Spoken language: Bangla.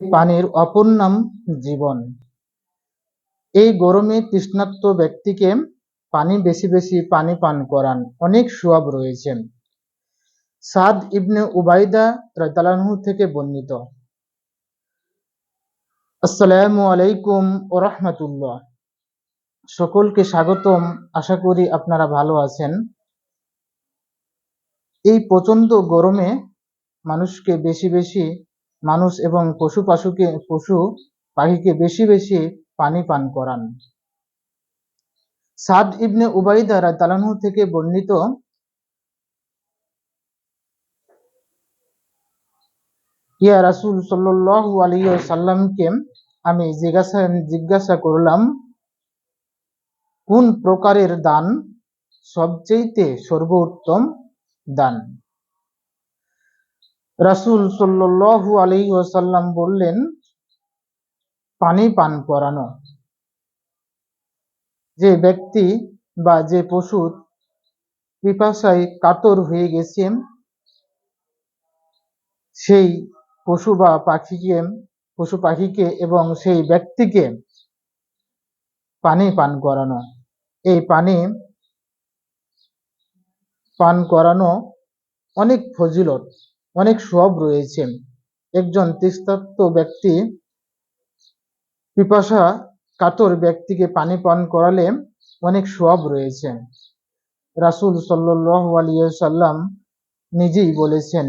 পানির অপর নাম জীবন। এই গরমে তৃষ্ণার্ত ব্যক্তিকে পানি বেশি বেশি পানি পান করান। অনেক সোয়াব রয়েছে। সাদ ইবনে উবাইদা রাতালানহু থেকে বর্ণিত। আসসালামু আলাইকুম ও রহমতুল্লাহ। সকলকে স্বাগতম। আশা করি আপনারা ভালো আছেন। এই প্রচণ্ড গরমে মানুষকে বেশি বেশি মানুষ এবং পশু পাশুকে, পশু পাখিকে বেশি বেশি পানি পান করান। সাদ ইবনে উবাইদা তালানহু থেকে বর্ণিত ইয়া রাসুল সাল্লাল্লাহু আলাইহি সাল্লামকে আমি জিজ্ঞাসা জিজ্ঞাসা করলাম, কোন প্রকারের দান সবচেয়েতে সর্বোত্তম দান? রাসুল সাল্লু আলী ওসাল্লাম বললেন, পানি পান করানো। যে ব্যক্তি বা যে পশুর পিপাসায় কাতর হয়ে গেছে, সেই পশু বা পাখিকে, পশু পাখিকে এবং সেই ব্যক্তিকে পানি পান করানো। এই পানি পান করানো অনেক ফজিলত। অনেক সব রয়েছে। একজন তৃষ্ণার্ত ব্যক্তি পিপাসা কাতর ব্যক্তিকে পানি পান করালে অনেক সব রয়েছে। রাসুল সাল্লাহ আলিয়া সাল্লাম নিজেই বলেছেন